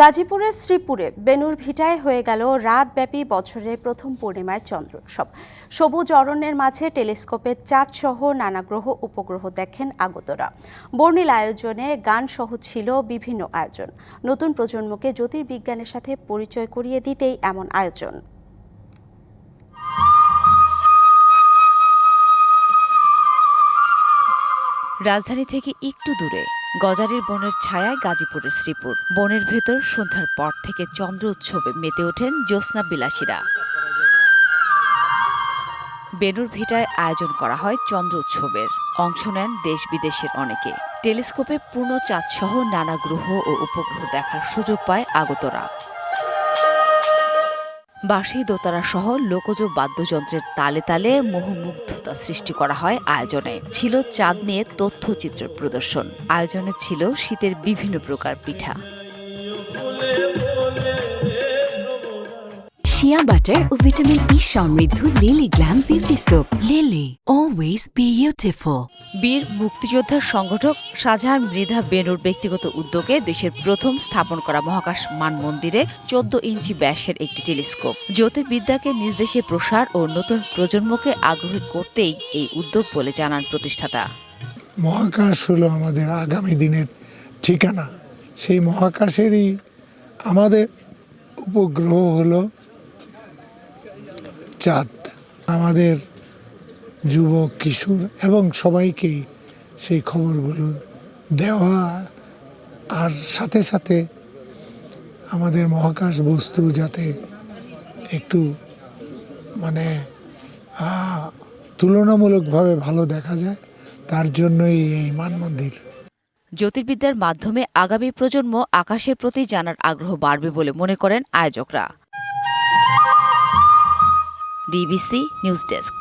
গাজীপুরের শ্রীপুরে বেনুর ভিটায় হয়ে গেল রাতব্যাপী বছরের প্রথম পূর্ণিমায় চন্দ্র উৎসব সবুজ অরণ্যের মাঝে টেলিস্কোপের চাঁদ সহ নানা গ্রহ উপগ্রহ দেখেন আগতরা। বর্ণিল আয়োজনে গান সহ ছিল বিভিন্ন আয়োজন। নতুন প্রজন্মকে জ্যোতির্বিজ্ঞানের সাথে পরিচয় করিয়ে দিতেই এমন আয়োজন। রাজধানী থেকে একটু দূরে গজারির বনের ছায়ায় গাজীপুরের শ্রীপুর। বনের ভেতর সন্ধ্যার পর থেকে চন্দ্র উৎসবে মেতে ওঠেন জ্যোৎস্না বিলাসীরা। বেনুর ভিটায় আয়োজন করা হয় চন্দ্র উৎসবের। অংশ নেন দেশ বিদেশের অনেকে। টেলিস্কোপে পূর্ণ চাঁদসহ নানা গ্রহ ও উপগ্রহ দেখার সুযোগ পায় আগতরা। বাঁশি দোতারা সহ লোকজ বাদ্যযন্ত্রের তালে তালে মোহমুগ্ধতা সৃষ্টি করা হয় আয়োজনে। ছিল চাঁদ নিয়ে তথ্যচিত্র প্রদর্শন। আয়োজনে ছিল শীতের বিভিন্ন প্রকার পিঠা। শিয়া বাটার ও ভিটামিন ই সমৃদ্ধ Lily Glam beauty soap Lily always beautiful বীর মুক্তিযোদ্ধার সংগঠক শাহজাহান মৃধা বেনুর ব্যক্তিগত উদ্যোগে দেশের প্রথম স্থাপন করা মহাকাশ মান মন্দিরে চোদ্দ ইঞ্চি ব্যাসের একটি টেলিস্কোপ। জ্যোতির্বিদ্যাকে নিজ দেশে প্রসার ও নতুন প্রজন্মকে আগ্রহী করতেই এই উদ্যোগ বলে জানান প্রতিষ্ঠাতা। মহাকাশ হলো আমাদের আগামী দিনের ঠিকানা। সেই মহাকাশেরই আমাদের উপগ্রহ হলো চাঁদ, আমাদের যুবক, কিশোর এবং সবাইকেই সেই খবরগুলো দেওয়া আর সাথে সাথে আমাদের মহাকাশ বস্তু যাতে একটু মানে তুলনামূলকভাবে ভালো দেখা যায়, তার জন্যই এই মানমন্দির। জ্যোতির্বিদ্যার মাধ্যমে আগামী প্রজন্ম আকাশের প্রতি জানার আগ্রহ বাড়বে বলে মনে করেন আয়োজকরা। ഡിബിസി ന്യൂസ് ഡെസ്ക്